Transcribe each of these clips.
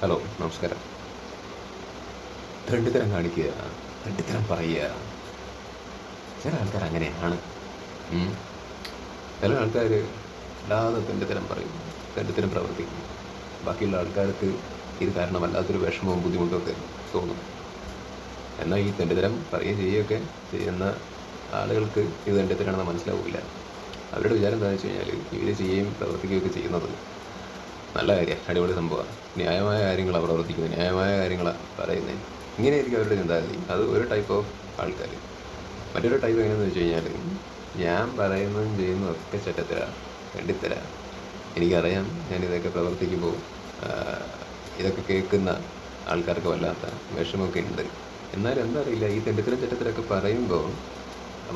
Hello നമസ്കാരം. രണ്ടുതരം കാണിക്കുക രണ്ടുതരം പറയുക. ചില ആൾക്കാർ അങ്ങനെയാണ്. ചില ആൾക്കാർ അല്ലാതെ തെണ്ടുതരം പറയും തെണ്ടുതരം പ്രവർത്തിക്കും. ബാക്കിയുള്ള ആൾക്കാർക്ക് ഇത് കാരണം വല്ലാത്തൊരു വിഷമവും ബുദ്ധിമുട്ടും ഒക്കെ തോന്നും. എന്നാൽ ഈ തെണ്ടുതരം പറയുകയും ചെയ്യുകയൊക്കെ ചെയ്യുന്ന ആളുകൾക്ക് ഇത് തെണ്ടുതരാണെന്ന് മനസ്സിലാവില്ല അവരുടെ വിചാരം എന്താണെന്ന് വെച്ച് കഴിഞ്ഞാൽ ഇവർ ചെയ്യുകയും പ്രവർത്തിക്കുകയൊക്കെ ചെയ്യുന്നത് നല്ല കാര്യം അടിപൊളി സംഭവമാണ്. ന്യായമായ കാര്യങ്ങളാണ് പ്രവർത്തിക്കുന്നത് ന്യായമായ കാര്യങ്ങളാണ് പറയുന്നത് ഇങ്ങനെയായിരിക്കും അവരുടെ ചിന്താഗതി. അത് ഒരു ടൈപ്പ് ഓഫ് ആൾക്കാർ മറ്റൊരു ടൈപ്പ് എങ്ങനെയാണെന്ന് വെച്ച് കഴിഞ്ഞാൽ ഞാൻ പറയുന്നതും ചെയ്യുന്നതും ഒക്കെ ചെറ്റത്തര വേണ്ടിത്തരാം എനിക്കറിയാം ഞാൻ ഇതൊക്കെ പ്രവർത്തിക്കുമ്പോൾ ഇതൊക്കെ കേൾക്കുന്ന ആൾക്കാർക്ക് വല്ലാത്ത വിഷമമൊക്കെ ഉണ്ട്. എന്നാലും എന്താ അറിയില്ല ഈ തെണ്ടിത്തരം ചെറ്റത്തരൊക്കെ പറയുമ്പോൾ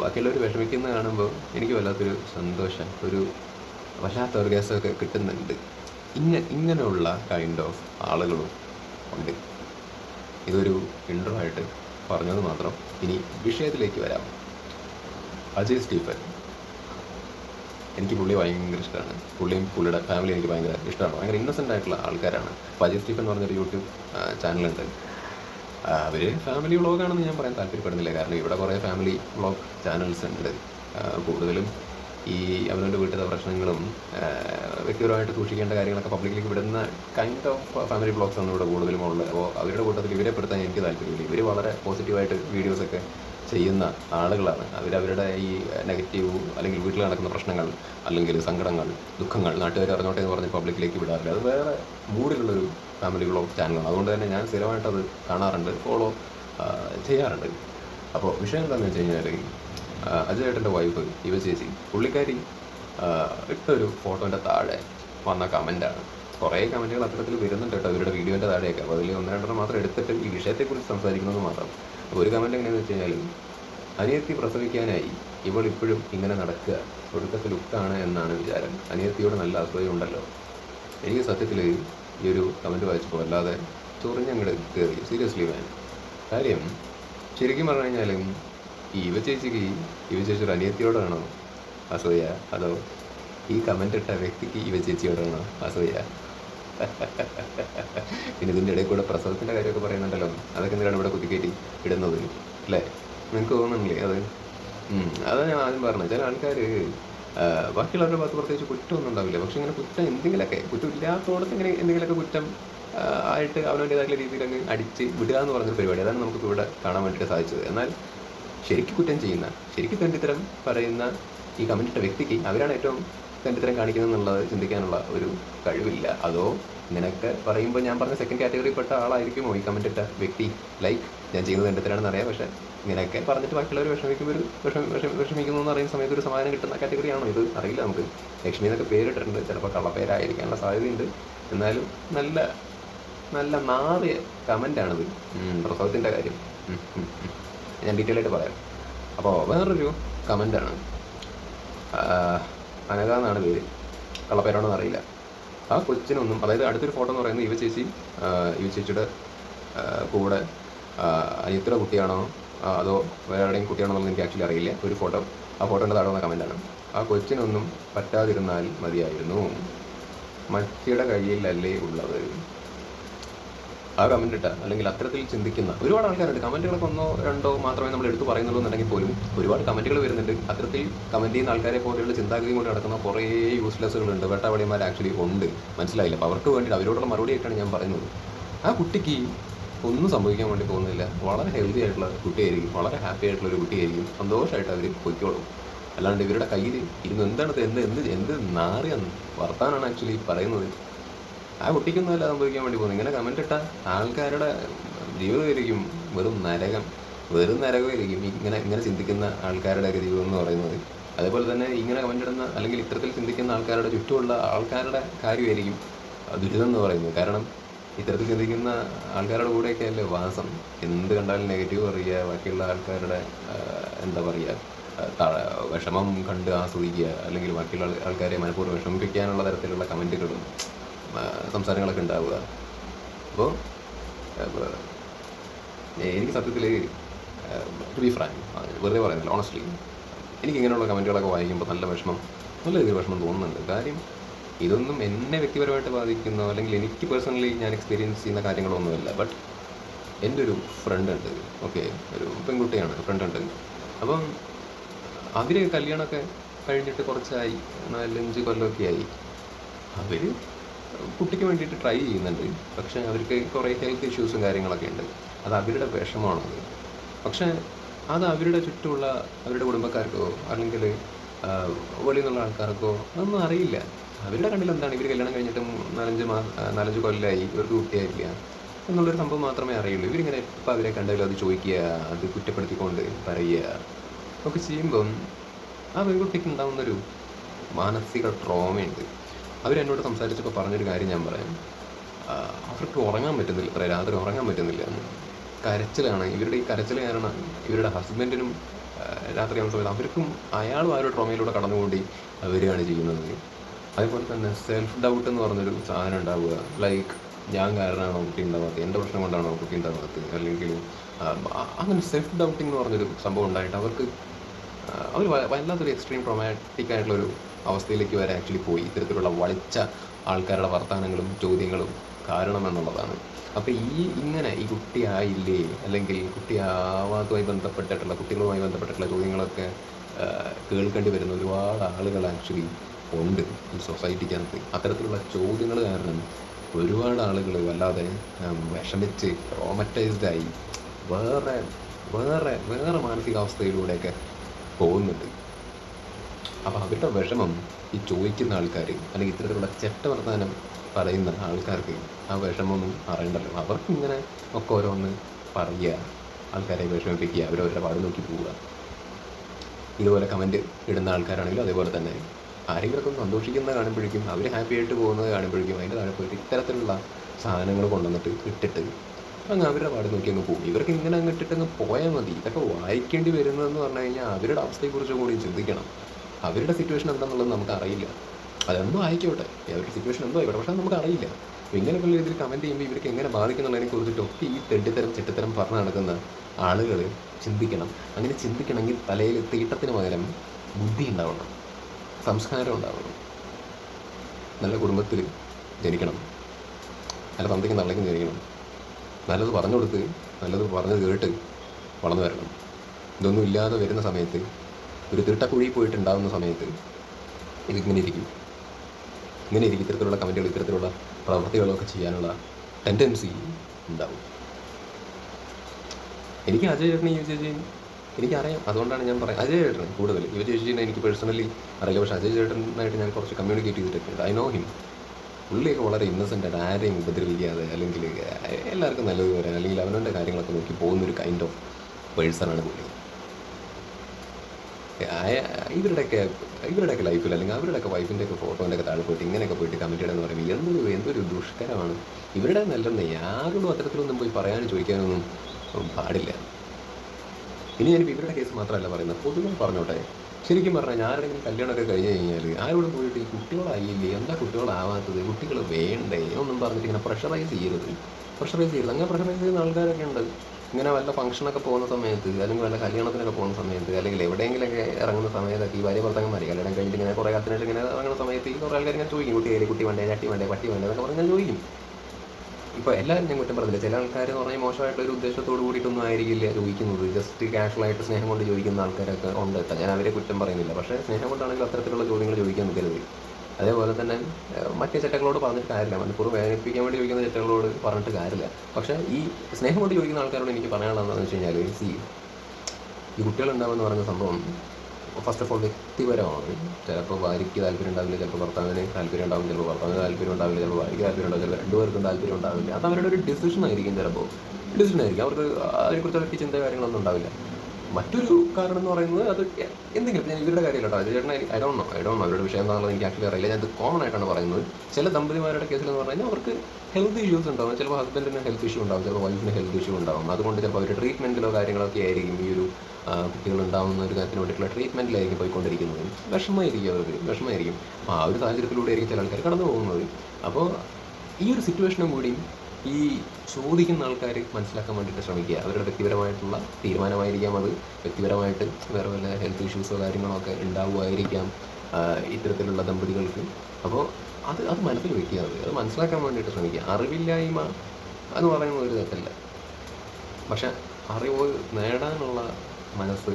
ബാക്കിയുള്ളവർ വിഷമിക്കുന്നത് കാണുമ്പോൾ എനിക്ക് വല്ലാത്തൊരു സന്തോഷം ഒരു വല്ലാത്ത ഓർഗാസമൊക്കെ കിട്ടുന്നുണ്ട്. ഇങ്ങ ഇങ്ങനെയുള്ള കൈൻഡ് ഓഫ് ആളുകളും ഉണ്ട്. ഇതൊരു ഇൻട്രോ ആയിട്ട് പറഞ്ഞത് മാത്രം ഇനി വിഷയത്തിലേക്ക് വരാം. അജയ് സ്റ്റീഫൻ. എനിക്ക് പുള്ളി ഭയങ്കര ഇഷ്ടമാണ് പുള്ളിയും പുള്ളിയുടെ ഫാമിലി എനിക്ക് ഭയങ്കര ഇഷ്ടമാണ് ഭയങ്കര ഇന്നസെന്റ് ആയിട്ടുള്ള ആൾക്കാരാണ്. അപ്പോൾ അജയ് സ്റ്റീഫൻ എന്ന് പറഞ്ഞൊരു യൂട്യൂബ് ചാനലുണ്ട് അവർ ഫാമിലി വ്ളോഗാണെന്ന് ഞാൻ പറയാൻ താല്പര്യപ്പെടുന്നില്ല. കാരണം ഇവിടെ കുറേ ഫാമിലി വ്ളോഗ് ചാനൽസ് ഉണ്ട്. കൂടുതലും ഈ അവനവന്റെ വീട്ടിലെ പ്രശ്നങ്ങളും വ്യക്തിപരമായിട്ട് സൂക്ഷിക്കേണ്ട കാര്യങ്ങളൊക്കെ പബ്ലിക്കിലേക്ക് വിടുന്ന കൈൻഡ് ഓഫ് ഫാമിലി ബ്ലോഗ്സ് ആണ് ഇവിടെ കൂടുതലും ഉള്ളത്. അപ്പോൾ അവരുടെ കൂട്ടത്തിൽ ഇവരെ പെടുത്താൻ എനിക്ക് താല്പര്യമില്ല. ഇവർ വളരെ പോസിറ്റീവായിട്ട് വീഡിയോസൊക്കെ ചെയ്യുന്ന ആളുകളാണ്. അവരവരുടെ ഈ നെഗറ്റീവ് അല്ലെങ്കിൽ വീട്ടിൽ നടക്കുന്ന പ്രശ്നങ്ങൾ അല്ലെങ്കിൽ സങ്കടങ്ങൾ ദുഃഖങ്ങൾ നാട്ടുകാർ അറിഞ്ഞോട്ടെ എന്ന് പറഞ്ഞ് പബ്ലിക്കിലേക്ക് വിടാറില്ല. അത് വേറെ മൂഡിലുള്ളൊരു ഫാമിലി ബ്ലോഗ് ചാനലാണ് അതുകൊണ്ട് തന്നെ ഞാൻ സ്ഥിരമായിട്ടത് കാണാറുണ്ട് ഫോളോ ചെയ്യാറുണ്ട്. അപ്പോൾ വിഷയം എന്താണെന്ന് വെച്ച് കഴിഞ്ഞാൽ അജയേട്ടന്റെ വൈഫ് ഇവ ചേച്ചി. പുള്ളിക്കാരി ഇട്ടൊരു ഫോട്ടോന്റെ താഴെ വന്ന കമന്റാണ് കുറേ കമന്റുകൾ അത്തരത്തിൽ വരുന്നുണ്ട് കേട്ടോ. ഇവരുടെ വീഡിയോന്റെ താഴെയൊക്കെ. അപ്പോൾ അതിൽ ഒന്ന് രണ്ടെണ്ണം മാത്രം എടുത്തിട്ട് ഈ വിഷയത്തെക്കുറിച്ച് സംസാരിക്കുന്നത് മാത്രം. ഒരു കമന്റ് എങ്ങനെയാണെന്ന് വെച്ച് കഴിഞ്ഞാൽ അനിയത്തി പ്രസവിക്കാനായി ഇവൾ ഇപ്പോഴും ഇങ്ങനെ നടക്കുക. ഒടുക്കത്തിൽ ഉക്കാണ് എന്നാണ് വിചാരം. അനിയത്തിയോട് നല്ല അസൂയുണ്ടല്ലോ എനിക്ക് സത്യത്തിൽ ഈ ഒരു കമന്റ് വായിച്ചപ്പോൾ അല്ലാതെ ചൊറിഞ്ഞങ്ങട് കയറി സീരിയസ്ലി മാൻ കാര്യം ശരിക്കും പറഞ്ഞു കഴിഞ്ഞാൽ ഇവ ചേച്ചിക്ക് ഇവ ഒരു അനിയത്തിയോടാണോ അസൂയ? അതോ ഈ കമന്റ് ഇട്ട വ്യക്തിക്ക് ഇവ ചേച്ചിയോടാണോ അസൂയ? പിന്നെ ഇതിന്റെ ഇടയിൽ കൂടെ പ്രസവത്തിന്റെ കാര്യമൊക്കെ പറയുന്നുണ്ടല്ലോ. അതൊക്കെ എന്തിനാണ് ഇവിടെ കുത്തിക്കയറ്റി ഇടുന്നത്? അല്ലേ? നിങ്ങൾക്ക് തോന്നുന്നില്ലേ അത്? അതാണ് ഞാൻ ആദ്യം പറഞ്ഞത്. ചില ആൾക്കാർ ബാക്കിയുള്ളവരുടെ ഭാഗത്ത് പ്രത്യേകിച്ച് കുറ്റമൊന്നും ഉണ്ടാവില്ല പക്ഷെ ഇങ്ങനെ കുറ്റം എന്തെങ്കിലുമൊക്കെ കുറ്റം ഇല്ലാത്തോടത്ത് ഇങ്ങനെ എന്തെങ്കിലുമൊക്കെ കുറ്റം ആയിട്ട് അവനവന്റേതായിട്ടുള്ള രീതിയിൽ അങ്ങ് അടിച്ച് വിടുക എന്ന് പറഞ്ഞൊരു പരിപാടി. അതാണ് നമുക്ക് ഇവിടെ കാണാൻ വേണ്ടിയിട്ട് സാധിച്ചത്. എന്നാൽ ശരിക്കും കുറ്റം ചെയ്യുന്ന ശരിക്ക് തെണ്ടിത്തരം പറയുന്ന ഈ കമന്റിട്ട വ്യക്തിക്ക് അവരാണ് ഏറ്റവും തെണ്ടിത്തരം കാണിക്കുന്നത് എന്നുള്ളത് ചിന്തിക്കാനുള്ള ഒരു കഴിവില്ല. അതോ നിനക്ക് പറയുമ്പോൾ ഞാൻ പറഞ്ഞ സെക്കൻഡ് കാറ്റഗറിയിൽപ്പെട്ട ആളായിരിക്കുമോ ഈ കമന്റ് വ്യക്തി? ലൈക്ക് ഞാൻ ചെയ്യുന്നത് തെണ്ടിത്തരാണെന്ന് അറിയാം പക്ഷേ നിനക്ക് പറഞ്ഞിട്ട് ബാക്കിയുള്ളവർ വിഷമിക്കുമ്പോൾ ഒരു വിഷമ- വിഷമിക്കുന്നു എന്ന് പറയുന്ന സമയത്ത് ഒരു സമാധാനം കിട്ടുന്ന കാറ്റഗറിയാണോ ഇത്? അറിയില്ല നമുക്ക്. ലക്ഷ്മി എന്നൊക്കെ പേരിട്ടിട്ടുണ്ട് ചിലപ്പോൾ കള്ളപ്പേരായിരിക്കാനുള്ള സാധ്യതയുണ്ട്. എന്നാലും നല്ല നല്ല നാറിയ കമന്റാണിത് പ്രസവത്തിന്റെ കാര്യം. ഞാൻ ഡീറ്റെയിൽ ആയിട്ട് പറയാം. അപ്പോൾ വേറൊരു കമന്റാണ് അനഘ എന്നാണ് പേര്. കള്ളപ്പേരാണോ അറിയില്ല. ആ കൊച്ചിനൊന്നും അതായത് അടുത്തൊരു ഫോട്ടോ എന്ന് പറയുന്നത് യുവ ചേച്ചി യുവ ചേച്ചിയുടെ കൂടെ അനിയത്തിയുടെ കുട്ടിയാണോ അതോ വേറെ എവിടെയും കുട്ടിയാണോ എന്നുള്ളത് എനിക്ക് ആക്ച്വലി അറിയില്ല. ഒരു ഫോട്ടോ ആ ഫോട്ടോന്റെ താഴെ വന്ന കമന്റാണ് ആ കൊച്ചിനൊന്നും പറ്റാതിരുന്നാൽ മതിയായിരുന്നു. മറ്റിയുടെ കയ്യിലല്ലേ ഉള്ളത്. ആ കമന്റ് അല്ലെങ്കിൽ അത്തരത്തിൽ ചിന്തിക്കുന്ന ഒരുപാട് ആൾക്കാരുണ്ട്. കമന്റുകളൊക്കെ ഒന്നോ രണ്ടോ മാത്രമേ നമ്മൾ എടുത്തു പറയുന്നുള്ളൂ പോലും ഒരുപാട് കമന്റുകൾ വരുന്നുണ്ട്. അത്തരത്തിൽ കമന്റ് ചെയ്യുന്ന ആൾക്കാരെ പോലെയുള്ള ചിന്താഗതി കൊണ്ട് നടക്കുന്ന കുറേ യൂസ്ലെസ്സുകളുണ്ട് വെട്ടാവളിയന്മാർ ആക്ച്വലി ഉണ്ട്. മനസ്സിലായില്ല? അപ്പോൾ അവർക്ക് വേണ്ടി അവരോടുള്ള മറുപടി ആയിട്ടാണ് ഞാൻ പറയുന്നത്. ആ കുട്ടിക്ക് ഒന്നും സംഭവിക്കാൻ വേണ്ടി പോകുന്നില്ല. വളരെ ഹെൽത്തി ആയിട്ടുള്ള കുട്ടിയായിരിക്കും. വളരെ ഹാപ്പി ആയിട്ടുള്ള ഒരു കുട്ടിയായിരിക്കും. സന്തോഷമായിട്ട് അവർ പൊയ്ക്കോളും. അല്ലാണ്ട് ഇവരുടെ കയ്യിൽ ഇരുന്ന് എന്താണ് എന്ത് എന്ത് എന്ത് നാറിയ വർത്താനാണ് ആക്ച്വലി പറയുന്നത്. ആ കുട്ടിക്കൊന്നും അല്ല സംഭവിക്കാൻ വേണ്ടി പോകുന്നത്. ഇങ്ങനെ കമന്റ് ഇട്ടാൽ ആൾക്കാരുടെ ജീവിതമായിരിക്കും വെറും നരകം. വെറും നരകമായിരിക്കും ഇങ്ങനെ ഇങ്ങനെ ചിന്തിക്കുന്ന ആൾക്കാരുടെയൊക്കെ ജീവിതം എന്ന് പറയുന്നത്. അതേപോലെ തന്നെ ഇങ്ങനെ കമന്റ് ഇടുന്ന അല്ലെങ്കിൽ ഇത്തരത്തിൽ ചിന്തിക്കുന്ന ആൾക്കാരുടെ ചുറ്റുമുള്ള ആൾക്കാരുടെ കാര്യമായിരിക്കും ദുരിതം എന്ന് പറയുന്നത്. കാരണം ഇത്തരത്തിൽ ചിന്തിക്കുന്ന ആൾക്കാരുടെ കൂടെയൊക്കെ അല്ലേ വാസം? എന്ത് കണ്ടാലും നെഗറ്റീവ് പറയുക ബാക്കിയുള്ള ആൾക്കാരുടെ എന്താ പറയുക വിഷമം കണ്ട് ആസ്വദിക്കുക അല്ലെങ്കിൽ ബാക്കിയുള്ള ആൾക്കാരെ മനഃപൂർവം വിഷമിപ്പിക്കാനുള്ള തരത്തിലുള്ള കമന്റുകളും സംസാരങ്ങളൊക്കെ ഉണ്ടാവുക. അപ്പോൾ എനിക്ക് സത്യത്തിൽ ടു ബി ഫ്രാങ്ക് വെറുതെ പറയുന്നില്ല ഓണസ്റ്റ്ലി എനിക്ക് ഇങ്ങനെയുള്ള കമന്റുകളൊക്കെ വായിക്കുമ്പോൾ നല്ല വിഷമം നല്ല രീതിയിൽ വിഷമം തോന്നുന്നുണ്ട്. കാര്യം ഇതൊന്നും എന്നെ വ്യക്തിപരമായിട്ട് ബാധിക്കുന്നോ അല്ലെങ്കിൽ എനിക്ക് പേഴ്സണലി ഞാൻ എക്സ്പീരിയൻസ് ചെയ്യുന്ന കാര്യങ്ങളൊന്നുമില്ല. ബട്ട് എന്റെ ഒരു ഫ്രണ്ട് ഉണ്ട്. ഓക്കെ ഒരു പെൺകുട്ടിയാണ് ഫ്രണ്ട് ഉണ്ട്. അപ്പം അവർ കല്യാണമൊക്കെ കഴിഞ്ഞിട്ട് കുറച്ചായി നാലഞ്ച് കൊല്ലമൊക്കെ ആയി. അവർ കുട്ടിക്ക് വേണ്ടിയിട്ട് ട്രൈ ചെയ്യുന്നുണ്ട്. പക്ഷേ അവർക്ക് കുറേ ഹെൽത്ത് ഇഷ്യൂസും കാര്യങ്ങളൊക്കെ ഉണ്ട്. അത് അവരുടെ വിഷമമാണത് പക്ഷേ അത് അവരുടെ ചുറ്റുമുള്ള അവരുടെ കുടുംബക്കാർക്കോ അല്ലെങ്കിൽ വെളിയിൽ നിന്നുള്ള ആൾക്കാർക്കോ അതൊന്നും അറിയില്ല. അവരുടെ കണ്ണിൽ എന്താണ്? ഇവർ കല്യാണം കഴിഞ്ഞിട്ട് നാലഞ്ച് മാ നാലഞ്ച് കൊല്ലമായി ഇവർക്ക് കുട്ടിയായില്ല എന്നുള്ളൊരു സംഭവം മാത്രമേ അറിയുള്ളൂ. ഇവരിങ്ങനെ എപ്പോൾ അവരെ കണ്ടാലും അത് ചോദിക്കുക അത് കുറ്റപ്പെടുത്തിക്കൊണ്ട് പറയുക ഒക്കെ ചെയ്യുമ്പം ആ പെൺകുട്ടിക്ക് ഉണ്ടാകുന്നൊരു മാനസിക ട്രോമയുണ്ട് അവരെന്നോട് സംസാരിച്ചപ്പോൾ പറഞ്ഞൊരു കാര്യം ഞാൻ പറയാം. അവർക്ക് ഉറങ്ങാൻ പറ്റുന്നില്ല രാത്രി ഉറങ്ങാൻ പറ്റുന്നില്ല എന്ന്. കരച്ചിലാണ് ഇവരുടെ ഈ കരച്ചിൽ കാരണം ഇവരുടെ ഹസ്ബൻഡിനും രാത്രി ആവുന്ന സമയത്ത് അവർക്കും അയാളും ആ ട്രോമയിലൂടെ കടന്നുകൂടി വരികയാണ് ചെയ്യുന്നത്. അതേപോലെ തന്നെ സെൽഫ് ഡൗട്ട് എന്ന് പറഞ്ഞൊരു സാധനം ഉണ്ടാവുക. ലൈക്ക് ഞാൻ കാരണമാണോ കുട്ടി ഉണ്ടാവാത്തത്? എന്റെ പ്രശ്നം കൊണ്ടാണോ കുട്ടി ഉണ്ടാവാത്തത്? അല്ലെങ്കിൽ അങ്ങനെ സെൽഫ് ഡൗട്ടിംഗ് എന്ന് പറഞ്ഞൊരു സംഭവം ഉണ്ടായിട്ട് അവർക്ക് അവർ വല്ലാത്തൊരു എക്സ്ട്രീം ട്രോമാറ്റിക് ആയിട്ടുള്ളൊരു അവസ്ഥയിലേക്ക് വരെ ആക്ച്വലി പോയി. ഇത്തരത്തിലുള്ള വളിച്ച ആൾക്കാരുടെ വർത്തമാനങ്ങളും ചോദ്യങ്ങളും കാരണമെന്നുള്ളതാണ്. അപ്പോൾ ഈ ഇങ്ങനെ ഈ കുട്ടിയായില്ലേ അല്ലെങ്കിൽ കുട്ടിയാവാത്തതുമായി ബന്ധപ്പെട്ടിട്ടുള്ള കുട്ടികളുമായി ബന്ധപ്പെട്ടിട്ടുള്ള ചോദ്യങ്ങളൊക്കെ കേൾക്കേണ്ടി വരുന്ന ഒരുപാട് ആളുകൾ ആക്ച്വലി ഉണ്ട് ഈ സൊസൈറ്റിക്കകത്ത് അത്തരത്തിലുള്ള ചോദ്യങ്ങൾ കാരണം ഒരുപാട് ആളുകൾ വല്ലാതെ വിഷമിച്ച് ട്രോമറ്റൈസ്ഡ് ആയി വേറെ വേറെ വേറെ മാനസികാവസ്ഥയിലൂടെയൊക്കെ പോകുന്നുണ്ട്. അപ്പോൾ അവരുടെ വിഷമം ഈ ചോദിക്കുന്ന ആൾക്കാർ അല്ലെങ്കിൽ ഇത്തരത്തിലുള്ള ചെട്ട വർത്താനം പറയുന്ന ആൾക്കാർക്ക് ആ വിഷമമൊന്നും അറിയണ്ടല്ലോ അവർക്ക് ഇങ്ങനെ ഒക്കെ ഓരോന്ന് പറയുക ആൾക്കാരെ വിഷമിപ്പിക്കുക അവരവരുടെ പാട് നോക്കി പോവുക. ഇതുപോലെ കമന്റ് ഇടുന്ന ആൾക്കാരാണെങ്കിലും അതേപോലെ തന്നെ ആരെങ്കിലുമൊക്കെ ഒന്ന് സന്തോഷിക്കുന്നത് കാണുമ്പോഴേക്കും അവർ ഹാപ്പി ആയിട്ട് പോകുന്നത് കാണുമ്പോഴേക്കും അതിന്റെ താഴെ പോയിട്ട് ഇത്തരത്തിലുള്ള സാധനങ്ങൾ കൊണ്ടുവന്നിട്ട് ഇട്ടിട്ട് അങ്ങ് അവരുടെ പാട് നോക്കി അങ്ങ് പോകും. ഇവർക്ക് ഇങ്ങനെ അങ്ങ് ഇട്ടിട്ട് അങ്ങ് പോയാൽ മതി. ഇതൊക്കെ വായിക്കേണ്ടി വരുന്നതെന്ന് പറഞ്ഞു കഴിഞ്ഞാൽ അവരുടെ അവസ്ഥയെക്കുറിച്ച് കൂടി ചിന്തിക്കണം. അവരുടെ സിറ്റുവേഷൻ എന്താണെന്നുള്ളത് നമുക്ക് അറിയില്ല അതെന്തോ ആയിക്കോട്ടെ. അവരുടെ സിറ്റുവേഷൻ എന്തോ ആയിക്കോട്ടെ. പക്ഷേ നമുക്ക് അറിയില്ല അപ്പോൾ പല രീതിയിൽ കമന്റ് ചെയ്യുമ്പോൾ ഇവർക്ക് എങ്ങനെ ബാധിക്കുന്നുള്ളതിനെ കുറിച്ചിട്ടൊക്കെ ഈ തെണ്ടിത്തരം ചെട്ടിത്തരം പറഞ്ഞു നടക്കുന്ന ആളുകൾ ചിന്തിക്കണം. അങ്ങനെ ചിന്തിക്കണമെങ്കിൽ തലയിൽ തീട്ടത്തിന് പകരം ബുദ്ധി ഉണ്ടാവണം. സംസ്കാരം ഉണ്ടാവണം. നല്ല കുടുംബത്തിൽ ജനിക്കണം. നല്ല തന്തയ്ക്കും തള്ളയ്ക്കും ജനിക്കണം. നല്ലത് പറഞ്ഞു കൊടുത്ത് നല്ലത് പറഞ്ഞ് കേട്ട് വളർന്നു വരണം. ഇതൊന്നും ഇല്ലാതെ വരുന്ന സമയത്ത് ഒരു തിട്ടക്കുഴി പോയിട്ടുണ്ടാകുന്ന സമയത്ത് ഇതിങ്ങനെ ഇരിക്കും. ഇങ്ങനെ ഇരിക്കും. ഇത്തരത്തിലുള്ള കമന്റുകൾ ഇത്തരത്തിലുള്ള പ്രവൃത്തികളൊക്കെ ചെയ്യാനുള്ള ടെൻഡൻസി ഉണ്ടാവും. എനിക്ക് അജയ് ചേട്ടനെ യു ചേച്ചിയും എനിക്കറിയാം. അതുകൊണ്ടാണ് ഞാൻ പറയാം അജയ് ചേട്ടൻ കൂടുതൽ. യുവ ചേച്ചിനെ എനിക്ക് പേഴ്സണലി അറിയില്ല പക്ഷേ അജയ് ചേട്ടനായിട്ട് ഞാൻ കുറച്ച് കമ്മ്യൂണിക്കേറ്റ് ചെയ്തിട്ടൊക്കെ ഐ നോ ഹിം പുള്ളിയൊക്കെ വളരെ ഇന്നസെന്റ് ആണ് ആരെയും ഉപദ്രവിക്കാതെ അല്ലെങ്കിൽ എല്ലാവർക്കും നല്ലത് വരാൻ അല്ലെങ്കിൽ അവനവന്റെ കാര്യങ്ങളൊക്കെ നോക്കി പോകുന്നൊരു കൈൻഡ് ഓഫ് പേഴ്സണാണ് പുള്ളി. ഇവരുടെയൊക്കെ ഇവരുടെയൊക്കെ ലൈഫിൽ അല്ലെങ്കിൽ അവരുടെയൊക്കെ വൈഫിന്റെ ഒക്കെ ഫോട്ടോന്റെ ഒക്കെ താഴെ പോയിട്ട് ഇങ്ങനെയൊക്കെ പോയിട്ട് കമന്റ് ഇടുക പറയുമ്പോൾ എന്തൊരു എന്തൊരു ദുഷ്കരമാണ്. ഇവരുടെ നല്ലെന്ന് ആരോടും അത്തരത്തിലൊന്നും പോയി പറയാനും ചോദിക്കാനൊന്നും പാടില്ല. ഇനി ഞാനിപ്പോൾ ഇവരുടെ കേസ് മാത്രമല്ല പറയുന്നത്. പൊതുവെ പറഞ്ഞോട്ടെ ശരിക്കും പറഞ്ഞാൽ ഞാൻ ആരുടെങ്കിലും കല്യാണമൊക്കെ കഴിഞ്ഞ് കഴിഞ്ഞാൽ ആരോടും പോയിട്ട് ഈ കുട്ടികളായില്ലേ എന്താ കുട്ടികളാവാത്തത് കുട്ടികൾ വേണ്ടേ ഒന്നും പറഞ്ഞിട്ട് ഇങ്ങനെ പ്രഷറൈസ് ചെയ്യരുത്. പ്രഷറൈസ് ചെയ്യരുത്. അങ്ങനെ പ്രഷറൈസ് ചെയ്യുന്ന ആൾക്കാരൊക്കെ ഉണ്ട്. ഇങ്ങനെ വല്ല ഫംഗ്ഷനൊക്കെ പോകുന്ന സമയത്ത് അല്ലെങ്കിൽ വല്ല കല്യാണത്തിനൊക്കെ പോകുന്ന സമയത്ത് അല്ലെങ്കിൽ എവിടെയെങ്കിലൊക്കെ ഇറങ്ങുന്ന സമയത്തൊക്കെ ഈ ഭാര്യ ഭർത്താക്കന്മാർ കല്യാണം കഴിഞ്ഞിട്ട് ഇങ്ങനെ കുറേ കാലത്തിനായിട്ട് ഇങ്ങനെ ഇറങ്ങുന്ന സമയത്ത് ഈ കുറേ ആൾക്കാർ ഇങ്ങനെ ചോദിക്കും കുട്ടി കയ്യിൽ കുട്ടി വേണ്ടേ ചട്ടി വേണ്ടേ പട്ടി വേണ്ടേ എന്നൊക്കെ പറഞ്ഞാൽ ചോദിക്കും. ഇപ്പോൾ എല്ലാവരും ഞാൻ കുറ്റം പറഞ്ഞില്ല. ചില ആൾക്കാർ എന്ന് പറഞ്ഞാൽ ഒരു ഉദ്ദേശത്തോട് കൂടിയിട്ടൊന്നും ആയിരിക്കില്ല ചോദിക്കുന്നത്. ജസ്റ്റ് കാഷ്വലായിട്ട് സ്നേഹം കൊണ്ട് ചോദിക്കുന്ന ആൾക്കാരൊക്കെ ഉണ്ട്. കേട്ടോ ഞാൻ അവരെ കുറ്റം പറയുന്നില്ല. പക്ഷേ സ്നേഹം കൊണ്ടാണെങ്കിൽ അത്തരത്തിലുള്ള ചോദ്യങ്ങൾ ചോദിക്കാൻ നിൽക്കരുത്. അതേപോലെ തന്നെ മറ്റു ചെറ്റകളോട് പറഞ്ഞിട്ട് കാര്യമില്ല. മനഃപൂർവം വേദനിപ്പിക്കാൻ വേണ്ടി ചോദിക്കുന്ന ചെറ്റകളോട് പറഞ്ഞിട്ട് കാര്യമില്ല. പക്ഷേ ഈ സ്നേഹം കൊണ്ട് ചോദിക്കുന്ന ആൾക്കാരോട് എനിക്ക് പറയാനുള്ളതെന്ന് വെച്ച് കഴിഞ്ഞാൽ സി ഈ കുട്ടികളുണ്ടാവുമെന്ന് പറയുന്ന സംഭവം ഫസ്റ്റ് ഓഫ് ഓൾ വ്യക്തിപരമാണ്. ചിലപ്പോൾ ഭാര്യയ്ക്ക് താല്പര്യം ഉണ്ടാവില്ല ചിലപ്പോൾ ഭർത്താവിന് താല്പര്യം ഉണ്ടാവും ചിലപ്പോൾ ഭർത്താവിന് താല്പര്യം ഉണ്ടാവില്ല ചിലപ്പോൾ ഭാര്യയ്ക്ക് താല്പര്യം ഉണ്ടാവില്ല ചിലപ്പോൾ രണ്ടുപേർക്കും താല്പര്യം ഉണ്ടാവില്ല. അത് അവരുടെ ഒരു ഡിസിഷൻ ആയിരിക്കും ചിലപ്പോൾ ഡിസിഷൻ ആയിരിക്കും. അവർക്ക് അതിനെക്കുറിച്ച് അവർക്ക് ചിന്ത കാര്യങ്ങളൊന്നും ഉണ്ടാവില്ല. മറ്റൊരു കാരണം എന്ന് പറയുന്നത് അത് എന്തെങ്കിലും ഞാൻ ഇവരുടെ കാര്യമല്ല അത് ചേട്ടൻ I don't know I don't know അവരുടെ വിഷയം എന്താണെന്ന് എനിക്ക് ആക്ച്വലി അറിയില്ല. ഞാൻ കോമൺ ആയിട്ടാണ് പറയുന്നത്. ചില ദമ്പതിമാരുടെ കേസിൽ എന്ന് പറഞ്ഞു കഴിഞ്ഞാൽ അവർക്ക് ഹെൽത്ത് ഇഷ്യൂസ് ഉണ്ടാവും. ചിലപ്പോൾ ഹസ്ബൻഡിന് ഹെൽത്ത് ഇഷ്യൂ ഉണ്ടാവും ചിലപ്പോൾ വൈഫിന് ഹെൽത്ത് ഇഷ്യൂ ഉണ്ടാവും. അതുകൊണ്ട് ചിലപ്പോൾ അവർ ട്രീറ്റ്മെന്റിലോ കാര്യങ്ങളൊക്കെ ആയിരിക്കും ഈ ഒരു കുട്ടികൾ ഉണ്ടാകുന്ന ഒരു കാര്യത്തിന് വേണ്ടിയിട്ടുള്ള ട്രീറ്റ്മെന്റിലായിരിക്കും പോയിക്കൊണ്ടിരിക്കുന്നത്. വിഷമമായിരിക്കും അവർക്ക് വിഷമമായിരിക്കും. അപ്പോൾ ആ ഒരു സാഹചര്യത്തിലൂടെ ആയിരിക്കും ചില ആൾക്കാർ കടന്നു പോകുന്നത് അപ്പോൾ ഈ ഒരു സിറ്റുവേഷനും കൂടി ഈ ചോദിക്കുന്ന ആൾക്കാർ മനസ്സിലാക്കാൻ വേണ്ടിയിട്ട് ശ്രമിക്കുക. അവരുടെ വ്യക്തിപരമായിട്ടുള്ള തീരുമാനമായിരിക്കാം അത്. വ്യക്തിപരമായിട്ട് വേറെ വല്ല ഹെൽത്ത് ഇഷ്യൂസോ കാര്യങ്ങളോ ഒക്കെ ഉണ്ടാവുമായിരിക്കാം ഇത്തരത്തിലുള്ള ദമ്പതികൾക്ക്. അപ്പോൾ അത് അത് മനസ്സിൽ വയ്ക്കുക അത് അത് മനസ്സിലാക്കാൻ വേണ്ടിയിട്ട് ശ്രമിക്കുക. അറിവില്ലായ്മ എന്ന് പറയുന്നത് ഒരു തെറ്റല്ല പക്ഷെ അറിവ് നേടാനുള്ള മനസ്സ്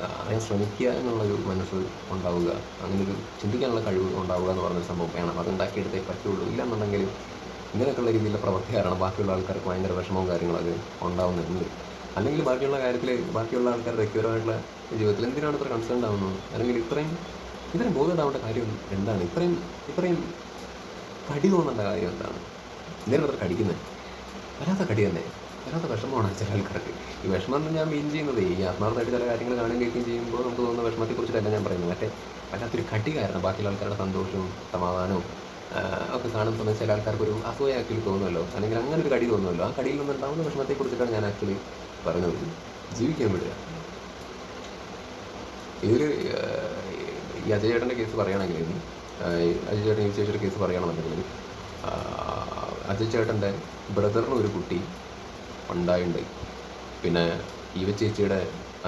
അറിയാൻ ശ്രമിക്കുക എന്നുള്ളൊരു മനസ്സ് ഉണ്ടാവുക. അങ്ങനെ ഒരു ചിന്തിക്കാനുള്ള കഴിവ് ഉണ്ടാവുക എന്ന് പറഞ്ഞൊരു സംഭവം വേണം. അത് ഉണ്ടാക്കിയെടുത്തേ പറ്റുള്ളൂ. ഇല്ലെന്നുണ്ടെങ്കിൽ ഇങ്ങനെയൊക്കെയുള്ള രീതിയിലുള്ള പ്രവൃത്തി ബാക്കിയുള്ള ആൾക്കാർക്ക് ഭയങ്കര വിഷമവും കാര്യങ്ങളൊക്കെ ഉണ്ടാവുന്നുണ്ട്. അല്ലെങ്കിൽ ബാക്കിയുള്ള കാര്യത്തിൽ ബാക്കിയുള്ള ആൾക്കാർ വ്യക്തിപരമായിട്ടുള്ള ജീവിതത്തിൽ എന്തിനാണ് ഇത്ര കൺസേൺ ആവുന്നത്? അല്ലെങ്കിൽ ഇത്രയും ഇത്രയും ബോധ്യതാവേണ്ട കാര്യം എന്താണ്? ഇത്രയും ഇത്രയും കടി തോന്നേണ്ട കാര്യം എന്താണ്? എന്തിനാണ് അത്ര കടിക്കുന്നത്? വല്ലാത്ത കടി തന്നെ. വല്ലാത്ത വിഷമമാണ് ചില ആൾക്കാർക്ക്. ഈ വിഷമം എന്ന് ഞാൻ മീൻ ചെയ്യുന്നത് ഈ ആത്മാർത്ഥമായിട്ട് ചില കാര്യങ്ങൾ കാണുകയും ചെയ്യുമ്പോൾ നമുക്ക് തോന്നുന്ന വിഷമത്തെക്കുറിച്ചിട്ടല്ല ഞാൻ പറയുന്നത്. മറ്റേ വല്ലാത്തൊരു കടി കാരണം ബാക്കിയുള്ള ആൾക്കാരുടെ സന്തോഷവും സമാധാനവും ഒക്കെ സമയത്ത് ചില ആൾക്കാർക്ക് ഒരു അസൂയ ആക്ച്വലി തോന്നുമല്ലോ. അല്ലെങ്കിൽ അങ്ങനെ ഒരു കടി തോന്നുമല്ലോ. ആ കടിയിൽ നിന്നുണ്ടാവുന്ന വിഷമത്തെക്കുറിച്ചിട്ടാണ് ഞാൻ ആക്ച്വലി പറഞ്ഞത്. ജീവിക്കാൻ വിടുക. ഇതൊരു ഈ അജയ് ചേട്ടന്റെ കേസ് ഈ അജയ് ചേട്ടൻ ചേച്ചിയുടെ കേസ് പറയുകയാണെന്നുണ്ടെങ്കിൽ അജയ് ചേട്ടന്റെ ബ്രദറിന് ഒരു കുട്ടി ഉണ്ടായിട്ടുണ്ട് പിന്നെ ഈവ ചേച്ചിയുടെ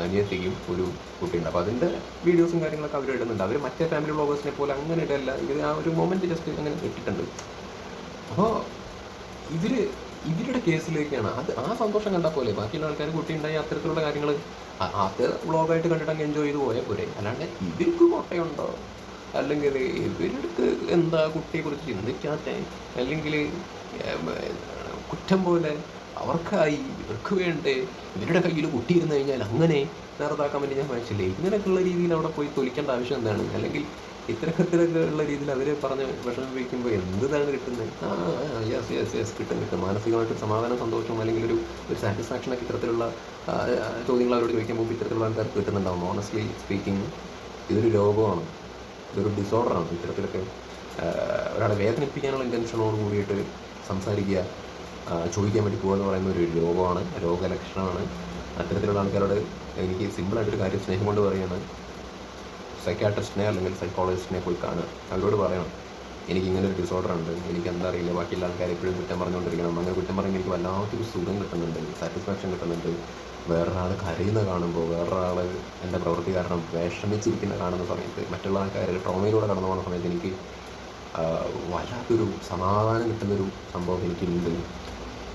അനിയത്തിക്കും ഒരു കുട്ടിയുണ്ട്. അപ്പോൾ അതിന്റെ വീഡിയോസും കാര്യങ്ങളൊക്കെ അവർ ഇടുന്നുണ്ട്. അവർ മറ്റേ ഫാമിലി ബ്ലോഗേഴ്സിനെ പോലെ അങ്ങനെ ഇടല്ല. ഇത് ആ ഒരു മൊമെന്റ് ജസ്റ്റ് അങ്ങനെ ഇട്ടിട്ടുണ്ട്. അപ്പോൾ ഇവർ ഇവരുടെ കേസിലേക്കാണ്. അത് ആ സന്തോഷം കണ്ടാൽ പോലെ ബാക്കിയുള്ള ആൾക്കാർ കുട്ടി ഉണ്ടായി അത്തരത്തിലുള്ള കാര്യങ്ങൾ അത് വ്ളോഗായിട്ട് കണ്ടിട്ട് അങ്ങ് എൻജോയ് ചെയ്ത് പോയാൽ പോരെ. അല്ലാണ്ട് ഇവർക്ക് കോട്ടയുണ്ടോ അല്ലെങ്കിൽ ഇവർക്ക് എന്താ കുട്ടിയെക്കുറിച്ച് ചിന്തിക്കാത്ത? അല്ലെങ്കിൽ കുറ്റം പോലെ അവർക്കായി ഇവർക്ക് വേണ്ടേ? ഇവരുടെ കയ്യിൽ കുട്ടിയിരുന്ന് കഴിഞ്ഞാൽ അങ്ങനെ നേർതാക്കാൻ വേണ്ടി ഞാൻ വായിച്ചില്ലേ? ഇങ്ങനെയൊക്കെയുള്ള രീതിയിൽ അവിടെ പോയി തൊലിക്കേണ്ട ആവശ്യം എന്താണ്? അല്ലെങ്കിൽ ഇത്തരത്തിലൊക്കെ ഉള്ള രീതിയിൽ അവർ പറഞ്ഞ് വിഷമിപ്പിക്കുമ്പോൾ എന്താണ് കിട്ടുന്നത്? ആ യെസ് യെസ് യെസ് കിട്ടും കിട്ടും. മാനസികമായിട്ട് സമാധാനം സന്തോഷം അല്ലെങ്കിൽ ഒരു ഒരു സാറ്റിസ്ഫാക്ഷനൊക്കെ ഇത്തരത്തിലുള്ള ചോദ്യങ്ങൾ അവരോട് ചോദിക്കുമ്പോൾ ഇത്തരത്തിലുള്ള ആൾക്കാർക്ക് കിട്ടുന്നുണ്ടാവും. ഓണസ്റ്റ്ലി സ്പീക്കിംഗ് ഇതൊരു രോഗമാണ്. ഇതൊരു ഡിസോർഡറാണ് ഇത്തരത്തിലൊക്കെ ഒരാളെ വേദനിപ്പിക്കാനുള്ള ഇന്റൻഷനോട് കൂടിയിട്ട് സംസാരിക്കുക ചോദിക്കാൻ വേണ്ടി പോകുക എന്ന് പറയുന്ന ഒരു രോഗമാണ് രോഗലക്ഷണമാണ്. അത്തരത്തിലുള്ള ആൾക്കാരോട് എനിക്ക് സിമ്പിളായിട്ടൊരു കാര്യം സ്നേഹം കൊണ്ട് പറയുകയാണ് സൈക്കാട്രിസ്റ്റിനെ അല്ലെങ്കിൽ സൈക്കോളജിസ്റ്റിനെ പോയി കാണുക. അവരോട് പറയണം എനിക്ക് ഇങ്ങനെ ഒരു ഡിസോർഡർ ഉണ്ട്. എനിക്ക് എന്താ അറിയില്ല. ബാക്കിയുള്ള ആൾക്കാർ എപ്പോഴും കുറ്റം പറഞ്ഞുകൊണ്ടിരിക്കണം. അങ്ങനെ കുറ്റം പറയുമ്പോൾ എനിക്ക് വല്ലാത്തൊരു സുഖം കിട്ടുന്നുണ്ട്. സാറ്റിസ്ഫാക്ഷൻ കിട്ടുന്നുണ്ട്. വേറൊരാൾ കരയുന്ന കാണുമ്പോൾ വേറൊരാൾ എന്റെ പ്രവൃത്തി കാരണം വിഷമിച്ചിരിക്കുന്ന കാണുന്ന സമയത്ത് മറ്റുള്ള ആൾക്കാർ ട്രോമയിലൂടെ കടന്നു പോകുന്ന സമയത്ത് എനിക്ക് വല്ലാത്തൊരു സമാധാനം കിട്ടുന്നൊരു സംഭവം എനിക്കുണ്ട്.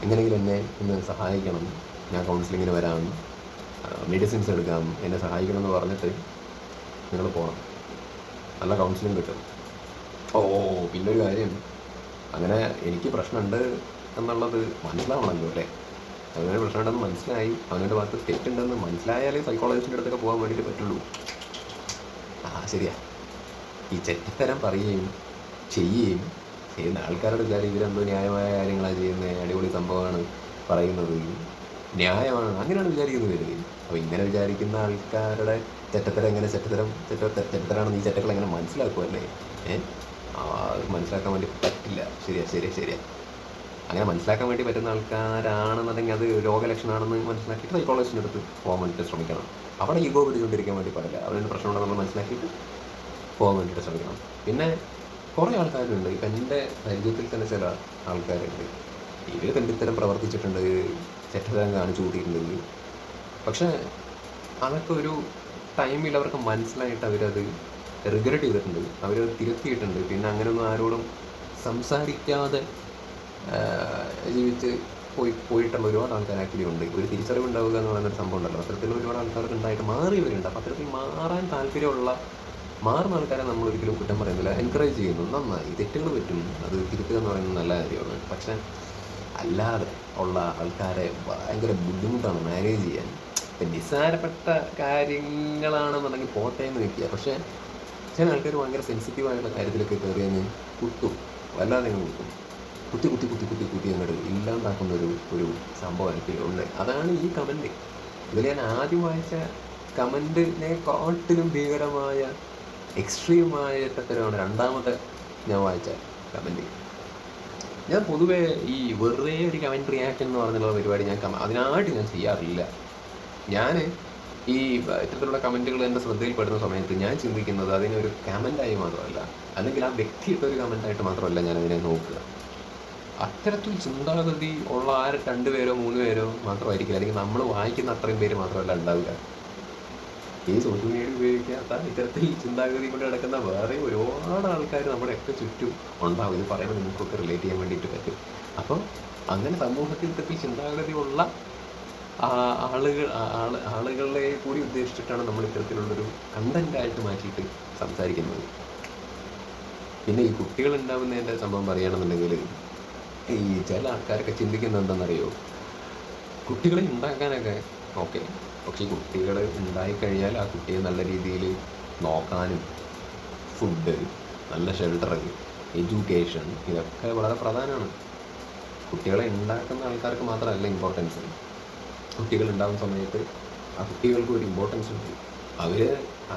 എങ്ങനെയെങ്കിലും എന്നെ ഒന്ന് സഹായിക്കണം. ഞാൻ കൗൺസിലിങ്ങിന് വരാം. മെഡിസിൻസ് എടുക്കാം. എന്നെ സഹായിക്കണം എന്ന് പറഞ്ഞിട്ട് നിങ്ങൾ പോകണം നല്ല കൗൺസിലിംഗ് കിട്ടും. ഓ പിന്നൊരു കാര്യം. അങ്ങനെ എനിക്ക് പ്രശ്നമുണ്ട് എന്നുള്ളത് മനസ്സിലാവണമല്ലോ അല്ലേ? അങ്ങനെ പ്രശ്നമുണ്ടെന്ന് മനസ്സിലായി. അവനൊരു ഭാഗത്ത് തെറ്റുണ്ടെന്ന് മനസ്സിലായാലേ സൈക്കോളജിസ്റ്റിന്റെ അടുത്തൊക്കെ പോകാൻ വേണ്ടിയിട്ട് പറ്റുള്ളൂ. ആ ശരിയാ. ഈ ചെറ്റത്തരം പറയുകയും ചെയ്യുകയും ചെയ്യുന്ന ആൾക്കാരുടെ വിചാരം ഇവരെന്തോ ന്യായമായ കാര്യങ്ങളാണ് ചെയ്യുന്നത് അടിപൊളി സംഭവമാണ് പറയുന്നത്. ന്യായമാണ്. അങ്ങനെയാണ് വിചാരിക്കുന്നത് വരുന്നത് അപ്പോൾ ഇങ്ങനെ വിചാരിക്കുന്ന ആൾക്കാരുടെ ചെറ്റത്തരം എങ്ങനെ ചെറ്റത്തരം ചെറ്റ ചെറ്റത്തരാണെന്ന് ഈ ചെറ്റകൾ എങ്ങനെ മനസ്സിലാക്കുമല്ലേ ഏഹ് മനസ്സിലാക്കാൻ വേണ്ടി പറ്റില്ല. ശരിയാ ശരിയാ ശരിയാ. അങ്ങനെ മനസ്സിലാക്കാൻ വേണ്ടി പറ്റുന്ന ആൾക്കാരാണെന്നുണ്ടെങ്കിൽ അത് രോഗലക്ഷണമാണെന്ന് മനസ്സിലാക്കിയിട്ട് സൈക്കോളജിസ്റ്റിന്റെ അടുത്ത് പോകാൻ വേണ്ടിയിട്ട് ശ്രമിക്കണം. അവിടെ ഈഗോ പിടിച്ചുകൊണ്ടിരിക്കാൻ വേണ്ടി പാടില്ല. അവിടെ പ്രശ്നമുണ്ടെന്ന് നമ്മൾ മനസ്സിലാക്കിയിട്ട് പോകാൻ വേണ്ടിയിട്ട് ശ്രമിക്കണം. പിന്നെ കുറേ ആൾക്കാരുണ്ട്. എന്റെ പരിചയത്തിൽ തന്നെ ചില ആൾക്കാരുണ്ട്. ഇവർ കണ്ടിത്തരം പ്രവർത്തിച്ചിട്ടുണ്ട്. ചെറ്റതരം കാണിച്ചു കൂട്ടിയിട്ടുണ്ടെങ്കിൽ പക്ഷേ അതൊക്കെ ഒരു ടൈമിൽ അവർക്ക് മനസ്സിലായിട്ട് അവരത് റിഗ്രറ്റ് ചെയ്തിട്ടുണ്ട്. അവരത് തിരുത്തിയിട്ടുണ്ട്. പിന്നെ അങ്ങനെയൊന്നും ആരോടും സംസാരിക്കാതെ ജീവിച്ച് പോയി പോയിട്ടുള്ള ഒരുപാട് ആൾക്കാർ ആക്ച്വലി ഉണ്ട്. ഒരു തിരിച്ചറിവ് ഉണ്ടാവുക എന്ന് പറയുന്ന ഒരു സംഭവം ഉണ്ടല്ലോ. അത്തരത്തിൽ ഒരുപാട് ആൾക്കാർക്ക് ഉണ്ടായിട്ട് മാറിയവരുണ്ട്. അപ്പം അത്തരത്തിൽ മാറാൻ താല്പര്യമുള്ള മാറുന്ന ആൾക്കാരെ നമ്മൾ ഒരിക്കലും കുറ്റം പറയുന്നില്ല. എൻകറേജ് ചെയ്യുന്നു. നന്നായി. തെറ്റുകൾ പറ്റും. അത് തിരുത്തുക എന്ന് പറയുന്നത് നല്ല കാര്യമാണ്. പക്ഷെ അല്ലാതെ ഉള്ള ആൾക്കാരെ ഭയങ്കര ബുദ്ധിമുട്ടാണ് മാനേജ് ചെയ്യാൻ. നിസ്സാരപ്പെട്ട കാര്യങ്ങളാണെന്നുണ്ടെങ്കിൽ പോട്ടെ എന്ന് വെക്കുക പക്ഷേ ചില ആൾക്കാർ ഭയങ്കര സെൻസിറ്റീവായുള്ള കാര്യത്തിലൊക്കെ കയറി അങ്ങ് കുത്തും. വല്ലാതെ കുത്തും. കുത്തി കുത്തി കുത്തി കുത്തി കുത്തി അങ്ങോട്ട് ഇല്ലാണ്ടാക്കുന്ന ഒരു ഒരു സംഭവം എനിക്കുണ്ട് അതാണ് ഈ കമന്റ് ഇതിൽ ഞാൻ ആദ്യം വായിച്ച കമന്റിനെ കാട്ടിലും ഭീകരമായ എക്സ്ട്രീമായ തരമാണ് രണ്ടാമത്തെ ഞാൻ വായിച്ച കമന്റ് ഞാൻ പൊതുവേ ഈ വെറുതെ ഒരു കമന്റ് റിയാക്ഷൻ എന്ന് പറഞ്ഞുള്ള പരിപാടി ഞാൻ അതിനായിട്ട് ഞാൻ ചെയ്യാറില്ല. ഞാൻ ഈ ഇത്തരത്തിലുള്ള കമന്റുകൾ എന്റെ ശ്രദ്ധയിൽപ്പെടുന്ന സമയത്ത് ഞാൻ ചിന്തിക്കുന്നത് അതിനൊരു കമന്റായി മാത്രമല്ല അല്ലെങ്കിൽ ആ വ്യക്തിയുടെ ഒരു കമന്റായിട്ട് മാത്രമല്ല ഞാൻ അതിനെ നോക്കുക. അത്തരത്തിൽ ചിന്താഗതി ഉള്ള ആ രണ്ടുപേരോ മൂന്ന് പേരോ മാത്രമായിരിക്കില്ല. അല്ലെങ്കിൽ നമ്മൾ വായിക്കുന്ന അത്രയും പേര് മാത്രമല്ല ഉണ്ടാവുക. ഈ സോഷ്യൽ മീഡിയ ഉപയോഗിക്കാത്ത ഇത്തരത്തിൽ ചിന്താഗതി കൊണ്ട് നടക്കുന്ന വേറെ ഒരുപാട് ആൾക്കാർ നമ്മുടെ ഒക്കെ ചുറ്റും ഉണ്ടാവും. ഇത് പറയുമ്പോൾ നിങ്ങൾക്കൊക്കെ റിലേറ്റ് ചെയ്യാൻ വേണ്ടിയിട്ട് പറ്റും. അപ്പോൾ അങ്ങനെ സമൂഹത്തിൽ ഇത്തരത്തിൽ ചിന്താഗതി ഉള്ള ആളുകൾ ആളുകളെ കൂടി ഉദ്ദേശിച്ചിട്ടാണ് നമ്മൾ ഇത്തരത്തിലുള്ളൊരു കണ്ടന്റായിട്ട് മാറ്റിയിട്ട് സംസാരിക്കുന്നത്. പിന്നെ ഈ കുട്ടികൾ ഉണ്ടാവുന്നതിന്റെ സംഭവം പറയുകയാണെന്നുണ്ടെങ്കിൽ ഈ ചില ആൾക്കാരൊക്കെ ചിന്തിക്കുന്നത് എന്താണെന്നറിയോ കുട്ടികളെ ഉണ്ടാക്കാനൊക്കെ ഓക്കെ. പക്ഷേ കുട്ടികൾ ഉണ്ടായിക്കഴിഞ്ഞാൽ ആ കുട്ടിയെ നല്ല രീതിയിൽ നോക്കാനും ഫുഡ് നല്ല ഷെൽട്ടർ എഡ്യൂക്കേഷൻ ഇതൊക്കെ വളരെ പ്രധാനമാണ്. കുട്ടികളെ ഉണ്ടാക്കുന്ന ആൾക്കാർക്ക് മാത്രമല്ല ഇമ്പോർട്ടൻസ് കുട്ടികൾ ഉണ്ടാകുന്ന സമയത്ത് ആ കുട്ടികൾക്ക് ഒരു ഇമ്പോർട്ടൻസ് ഉണ്ട്. അവർ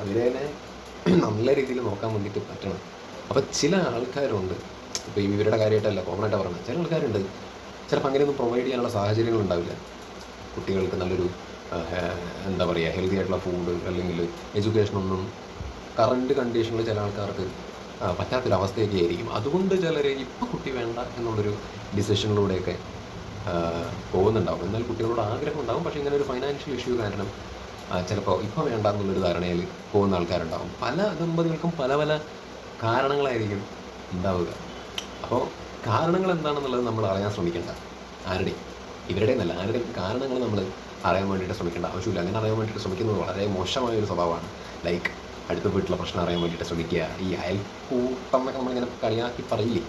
അവരെ നല്ല രീതിയിൽ നോക്കാൻ വേണ്ടിയിട്ട് പറ്റണം. അപ്പോൾ ചില ആൾക്കാരുണ്ട്. ഇപ്പോൾ ഇവരുടെ കാര്യമായിട്ടല്ല കോമൺ ആയിട്ട് പറഞ്ഞത്. ചില ആൾക്കാരുണ്ട്. ചിലപ്പോൾ അങ്ങനെയൊന്നും പ്രൊവൈഡ് ചെയ്യാനുള്ള സാഹചര്യങ്ങൾ ഉണ്ടാവില്ല. കുട്ടികൾക്ക് നല്ലൊരു എന്താ പറയുക ഹെൽത്തി ആയിട്ടുള്ള ഫുഡ് അല്ലെങ്കിൽ എഡ്യൂക്കേഷൻ ഒന്നും കറണ്ട് കണ്ടീഷനിൽ ചില ആൾക്കാർക്ക് പറ്റാത്തൊരവസ്ഥയൊക്കെ ആയിരിക്കും. അതുകൊണ്ട് ചിലർ ഇപ്പോൾ കുട്ടി വേണ്ട എന്നുള്ളൊരു ഡിസിഷനിലൂടെയൊക്കെ പോകുന്നുണ്ടാവും. എന്നാൽ കുട്ടികളോട് ആഗ്രഹം ഉണ്ടാവും. പക്ഷേ ഇങ്ങനെ ഒരു ഫൈനാൻഷ്യൽ ഇഷ്യൂ കാരണം ചിലപ്പോൾ ഇപ്പോൾ വേണ്ട എന്നുള്ളൊരു ധാരണയിൽ പോകുന്ന ആൾക്കാരുണ്ടാവും. പല ദമ്പതികൾക്കും പല പല കാരണങ്ങളായിരിക്കും ഉണ്ടാവുക. അപ്പോൾ കാരണങ്ങൾ എന്താണെന്നുള്ളത് നമ്മൾ അറിയാൻ ശ്രമിക്കേണ്ട. ആരുടെയും ഇവരുടെ എന്നല്ല ആരുടെയും കാരണങ്ങൾ നമ്മൾ അറിയാൻ വേണ്ടിയിട്ട് ശ്രമിക്കേണ്ട ആവശ്യമില്ല. അങ്ങനെ അറിയാൻ വേണ്ടിയിട്ട് ശ്രമിക്കുന്നത് വളരെ മോശമായ ഒരു സ്വഭാവമാണ്. ലൈക്ക് അടുത്ത വീട്ടിലെ പ്രശ്നം അറിയാൻ വേണ്ടിയിട്ട് ശ്രമിക്കുക. ഈ അയൽക്കൂട്ടം എന്നൊക്കെ നമ്മളിങ്ങനെ കളിയാക്കി പറയില്ലേ?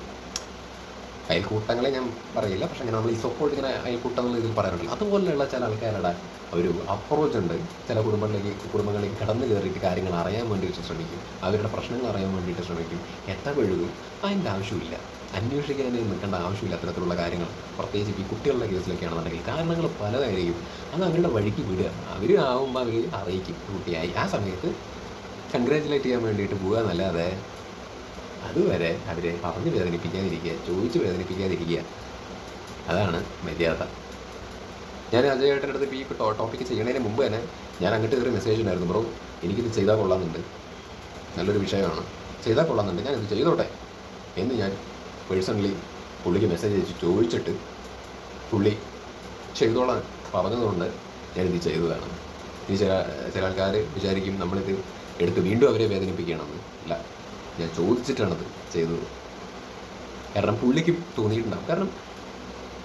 അയൽക്കൂട്ടങ്ങളെ ഞാൻ പറയില്ല. പക്ഷെ അങ്ങനെ നമ്മൾ ഈ സപ്പോർട്ട് ഇങ്ങനെ അയൽക്കൂട്ടം എന്നുള്ള ഇതിൽ പറയാറുണ്ടല്ലോ. അതുപോലെയുള്ള ചില ആൾക്കാരുടെ ഒരു അപ്രോച്ച് ഉണ്ട്. ചില കുടുംബങ്ങളിലേക്ക് കുടുംബങ്ങളിലേക്ക് കടന്നു കയറിയിട്ട് കാര്യങ്ങൾ അറിയാൻ വേണ്ടിയിട്ട് ശ്രമിക്കും. അവരുടെ പ്രശ്നങ്ങൾ അറിയാൻ വേണ്ടിയിട്ട് ശ്രമിക്കും. എത്ര എത്തപഴുകും അതിന്റെ ആവശ്യമില്ല. അന്വേഷിക്കാൻ നിൽക്കേണ്ട ആവശ്യമില്ല അത്തരത്തിലുള്ള കാര്യങ്ങൾ. പ്രത്യേകിച്ച് ഈ കുട്ടികളുടെ കേസിലൊക്കെയാണെന്നുണ്ടെങ്കിൽ കാരണങ്ങൾ പലതായിരിക്കും. അത് അവരുടെ വഴിക്ക് വിടുക. അവർ ആവുമ്പോൾ അവർ അറിയിക്കും കുട്ടിയായി. ആ സമയത്ത് കൺഗ്രാറ്റുലേറ്റ് ചെയ്യാൻ വേണ്ടിയിട്ട് പോകുക എന്നല്ലാതെ അതുവരെ അവരെ പറഞ്ഞ് വേദനിപ്പിക്കാതിരിക്കുക ചോദിച്ച് വേദനിപ്പിക്കാതിരിക്കുക. അതാണ് മര്യാദ. ഞാൻ അജയ് ഏട്ടന്റെ അടുത്ത് ഇപ്പോൾ ഈ ടോപ്പിക്ക് ചെയ്യുന്നതിന് മുമ്പ് തന്നെ ഞാൻ അങ്ങോട്ട് കയറി മെസ്സേജ് ഉണ്ടായിരുന്നു ബ്രോ എനിക്കിത് ചെയ്താൽ കൊള്ളാമെന്നുണ്ട്. നല്ലൊരു വിഷയമാണ്. ചെയ്താൽ കൊള്ളാമെന്നുണ്ട്. ഞാനിത് ചെയ്തോട്ടെ? എന്ന് ഞാൻ പേഴ്സണലി പുള്ളിക്ക് മെസ്സേജ് അയച്ച് ചോദിച്ചിട്ട് പുള്ളി ചെയ്തോളാൻ പറഞ്ഞതുകൊണ്ട് ഞാനിത് ചെയ്തതാണ്. ഇനി ചില ചില ആൾക്കാർ വിചാരിക്കും നമ്മളിത് എടുത്ത് വീണ്ടും അവരെ വേദനിപ്പിക്കുകയാണെന്ന് അല്ല ഞാൻ ചോദിച്ചിട്ടാണത് ചെയ്തത്. കാരണം പുള്ളിക്ക് തോന്നിയിട്ടുണ്ടാവും. കാരണം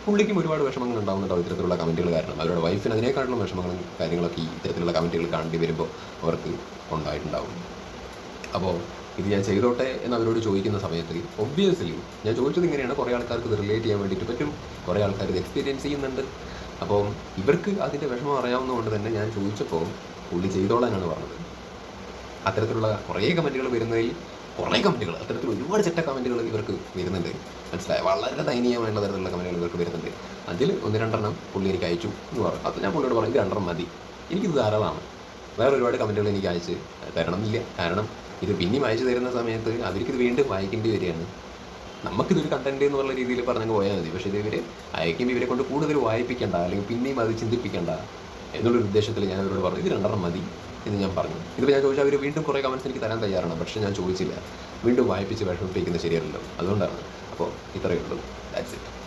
പുള്ളിക്കും ഒരുപാട് വിഷമങ്ങൾ ഉണ്ടാവുന്നുണ്ടാവും ഇത്തരത്തിലുള്ള കമന്റുകൾ കാരണം. അവരുടെ വൈഫിന് അതിനേക്കാളും വിഷമങ്ങളും കാര്യങ്ങളൊക്കെ ഈ ഇത്തരത്തിലുള്ള കമന്റുകൾ കാണേണ്ടി വരുമ്പോൾ അവർക്ക് ഉണ്ടായിട്ടുണ്ടാവും. അപ്പോൾ ഇത് ഞാൻ ചെയ്തോട്ടെ എന്ന് അവരോട് ചോദിക്കുന്ന സമയത്ത് ഒബ്വിയസ്ലി ഞാൻ ചോദിച്ചത് ഇങ്ങനെയാണ്. കുറേ ആൾക്കാർക്ക് ഇത് റിലേറ്റ് ചെയ്യാൻ വേണ്ടിയിട്ട് പറ്റും. കുറേ ആൾക്കാർ ഇത് എക്സ്പീരിയൻസ് ചെയ്യുന്നുണ്ട്. അപ്പോൾ ഇവർക്ക് അതിന്റെ വിഷമം അറിയാവുന്നതുകൊണ്ട് തന്നെ ഞാൻ ചോദിച്ചപ്പോൾ പുള്ളി ചെയ്തോളാനാണ് പറഞ്ഞത്. അത്തരത്തിലുള്ള കുറേ കമന്റുകൾ വരുന്നതിൽ കുറേ കമന്റുകൾ അത്തരത്തിൽ ഒരുപാട് ചെറ്റ കമന്റുകൾ ഇവർക്ക് വരുന്നുണ്ട്. മനസ്സിലായ? വളരെ ദയനീയമായിട്ടുള്ള തരത്തിലുള്ള കമന്റുകൾ ഇവർക്ക് വരുന്നുണ്ട്. അതിൽ ഒന്ന് രണ്ടെണ്ണം പുള്ളി എനിക്ക് അയച്ചു എന്ന് പറഞ്ഞു. അത് ഞാൻ പുള്ളിയോട് പറഞ്ഞു രണ്ടെണ്ണം മതി. എനിക്കിത് ധാരാളമാണ്. വേറെ ഒരുപാട് കമന്റുകൾ എനിക്ക് അയച്ച് തരണമെന്നില്ല. കാരണം ഇത് പിന്നെയും അയച്ചു തരുന്ന സമയത്ത് അവർക്കിത് വീണ്ടും വായിക്കേണ്ടി വരികയാണ്. നമുക്കിതൊരു കണ്ടന്റ് എന്ന് പറഞ്ഞ രീതിയിൽ പറഞ്ഞു പോയാൽ മതി. പക്ഷേ ഇവർ അയക്കുമ്പോൾ ഇവരെ കൊണ്ട് കൂടുതൽ വായിപ്പിക്കേണ്ട അല്ലെങ്കിൽ പിന്നെയും അത് ചിന്തിപ്പിക്കേണ്ട എന്നുള്ളൊരു ഉദ്ദേശത്തിൽ ഞാൻ അവരോട് പറഞ്ഞു. ഇത് രണ്ടെണ്ണം മതി എന്ന് ഞാൻ പറഞ്ഞു. ഇതിപ്പോൾ ഞാൻ ചോദിച്ചാൽ അവർ വീണ്ടും കുറേ കമൻസ് എനിക്ക് തരാൻ തയ്യാറാണ്. പക്ഷേ ഞാൻ ചോദിച്ചില്ല. വീണ്ടും വായിപ്പിച്ച് വിഷമിപ്പിക്കുന്നത് ശരിയല്ലല്ലോ. അതുകൊണ്ടാണ്. അപ്പോൾ ഇത്രയേ ഉള്ളൂ. That's it